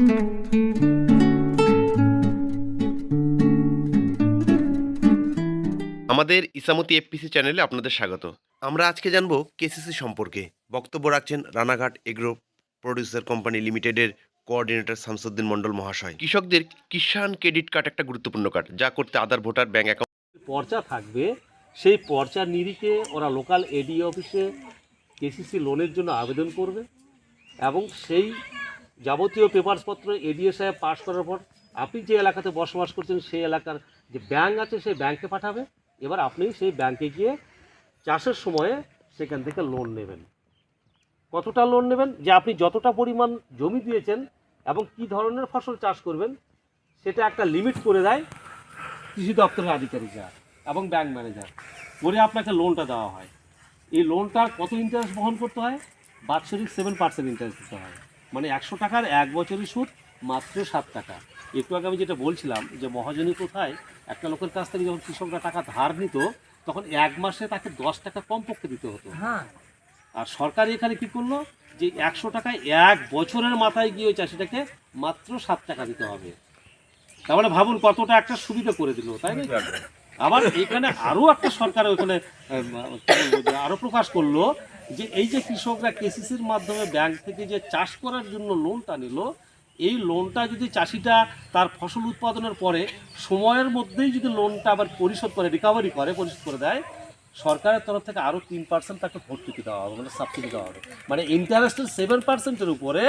আমাদের ইসামতি এফপিসি চ্যানেলে আপনাদের স্বাগত। আমরা আজকে জানব কেসিসি সম্পর্কে। বক্তব্য রাখছেন রানাঘাট এগ্রো প্রডিউসার কোম্পানি লিমিটেডের কোঅর্ডিনেটর শামসুদ্দিন মণ্ডল মহাশয়। কৃষকদের কিষাণ ক্রেডিট কার্ড একটা গুরুত্বপূর্ণ কার্ড, যা করতে আধার, ভোটার, ব্যাংক অ্যাকাউন্ট পর্চা থাকবে, সেই পর্চার নিরিখে ওরা লোকাল এডি অফিসে কেসিসি লোনের জন্য আবেদন করবে এবং সেই যাবতীয় পেপারসপত্র এডিও সাহেব পাশ করার পর আপনি যে এলাকাতে বসবাস করছেন, সেই এলাকার যে ব্যাংক আছে, সেই ব্যাংকে পাঠাবে। এবার আপনি সেই ব্যাংকে গিয়ে চাষের সময়ে সেখান থেকে লোন নেবেন। কতটা লোন নেবেন? যে আপনি যতটা পরিমাণ জমি দিয়েছেন এবং কি ধরনের ফসল চাষ করবেন, সেটা একটা লিমিট করে দেয় কৃষি দপ্তরের আধিকারিকরা এবং ব্যাংক ম্যানেজার করে আপনাকে লোনটা দেওয়া হয়। এই লোনটার কত ইন্টারেস্ট বহন করতে হয়? বাৎসরিক সেভেন পার্সেন্ট ইন্টারেস্ট দিতে হয়। মানে একশো টাকার এক বছরের সুদ মাত্র সাত টাকা। একটু আগে আমি যেটা বলছিলাম যে মহাজনী কোথায় একটা লোকের কাছ থেকে যখন কৃষকরা টাকা ধার নিত তখন এক মাসে তাকে দশ টাকা কমপক্ষে দিতে হতো। আর সরকার এখানে কি করল? যে একশো টাকায় এক বছরের মাথায় গিয়ে ওই চাষিটাকে মাত্র সাত টাকা দিতে হবে। তার মানে ভাবুন কতটা একটা সুবিধা করে দিল তাই না? আবার এখানে আরও একটা সরকার ওখানে আহ, কি বলব যে আরও প্রকাশ করল যে এই যে কৃষকরা কেসিসির মাধ্যমে ব্যাংক থেকে যে চাষ করার জন্য লোনটা নিল, এই লোনটা যদি চাষিটা তার ফসল উৎপাদনের পরে সময়ের মধ্যেই যদি লোনটা আবার পরিশোধ করে রিকভারি করে, পরিশোধ করে দেয়, সরকারের তরফ থেকে আরও তিন পার্সেন্ট তাকে ভর্তুকি দেওয়া হবে মানে সাবসিডি দেওয়া হবে। মানে ইন্টারেস্টের সেভেন পার্সেন্টের উপরে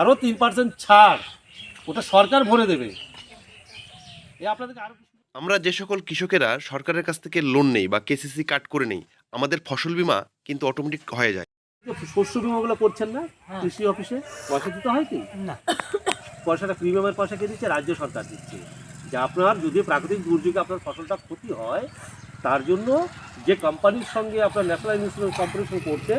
আরও তিন পার্সেন্ট ছাড় ওটা সরকার ভরে দেবে। আপনাদেরকে আরও আমরা যে সকল কৃষকেরা সরকারের কাছ থেকে লোন নেই বা কেসিসি কার্ড করে নেই আমাদের ফসল বীমা কিন্তু অটোমেটিক হয়ে যায়। শস্য বিমাগুলো করছেন না? কৃষি অফিসে? পয়সা দিতে হয় কি? না। পয়সাটা প্রিমিয়ামের পয়সা কে দিচ্ছে? রাজ্য সরকার দিচ্ছে। যে আপনার যদি প্রাকৃতিক দুর্যোগে আপনার ফসলটা ক্ষতি হয় তার জন্য যে কোম্পানির সঙ্গে আপনার ন্যাশনাল ইন্স্যুরেন্স কম্পানিশন করছে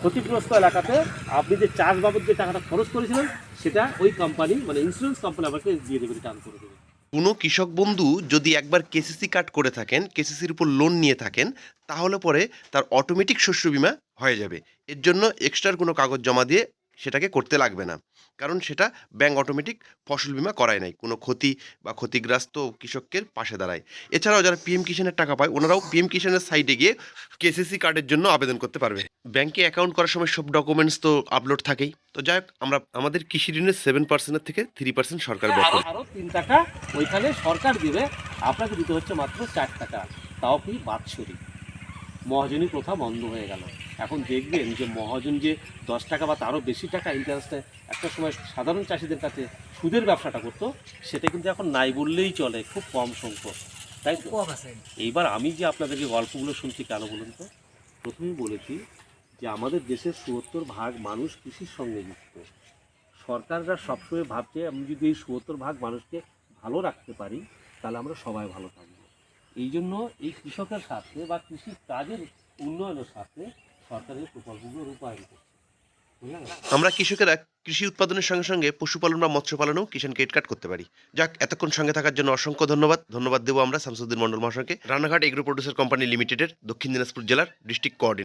ক্ষতিগ্রস্ত এলাকাতে আপনি যে চাষ বাবদ যে টাকাটা খরচ করেছিলেন সেটা ওই কোম্পানি মানে ইন্স্যুরেন্স কোম্পানি আপনাকে দিয়ে দেবে রিটার্ন করে দেবে। কোনো কৃষক বন্ধু যদি একবার কেসিসি কার্ড করে থাকেন, কেসিসির উপর লোন নিয়ে থাকেন, তাহলে পরে তার অটোমেটিক শস্য বিমা হয়ে যাবে। এর জন্য এক্সট্রার কোনো কাগজ জমা দিয়ে সেটাকে করতে লাগবে না। কারণ সেটা ব্যাংক অটোমেটিক ফসল বিমা করায় নাই। কোনো ক্ষতি বা ক্ষতিগ্রস্ত কৃষকের পাশে দাঁড়ায়। এছাড়াও যারা পিএম কিষানের টাকা পায় ওনারাও পিএম কিষানের সাইটে গিয়ে কেসিসি কার্ডের জন্য আবেদন করতে পারবে। ব্যাংকে অ্যাকাউন্ট করার সময় সব ডকুমেন্টস তো আপলোড থাকেই। তো যাই হোক আমরা আমাদের কৃষি ঋণের সেভেন পার্সেন্টের থেকে থ্রি পার্সেন্ট সরকার ব্যয় করে আরও তিন টাকা ওইখানে সরকার দিবে। আপনাকে দিতে হচ্ছে মাত্র চার টাকা। তাও কি বাৎসরিক? মহাজনী প্রথা বন্ধ হয়ে গেল। এখন দেখবেন যে মহাজন যে দশ টাকা বা তারও বেশি টাকা ইন্টারেস্টে একটা সময় সাধারণ চাষিদের কাছে সুদের ব্যবসাটা করতো সেটা কিন্তু এখন নাই বললেই চলে খুব কম সংখ্যক। তাই তো? এইবার আমি যে আপনাদেরকে গল্পগুলো শুনছি কেন বলুন তো প্রথমেই বলেছি যে আমাদের দেশের সুয়াত্তর ভাগ মানুষ কৃষির সঙ্গে যুক্ত। সরকাররা সবসময় ভাবছে আমি যদি এই সুয়াত্তর ভাগ মানুষকে ভালো রাখতে পারি তাহলে আমরা সবাই ভালো থাকব। এই জন্য এই কৃষকের স্বার্থে বা কৃষি কাজের উন্নয়নের স্বার্থে সরকারের প্রকল্পগুলো রূপায়ণ করছে। আমরা কৃষকেরা কৃষি উৎপাদনের সঙ্গে সঙ্গে পশুপালন বা মৎস্য পালনেও কিষাণ ক্রেডিট কার্ড করতে পারি। যাক, এতক্ষণ সঙ্গে থাকার জন্য অসংখ্য ধন্যবাদ। ধন্যবাদ দেবো আমরা, শামসুদ্দিন মন্ডল মহাশয়কে। রানাঘাট এগ্রো প্রডিউসার কোম্পানি লিমিটেডের দক্ষিণ দিনাজপুর জেলার ডিস্ট্রিক্ট কোঅর্ডিনেটর।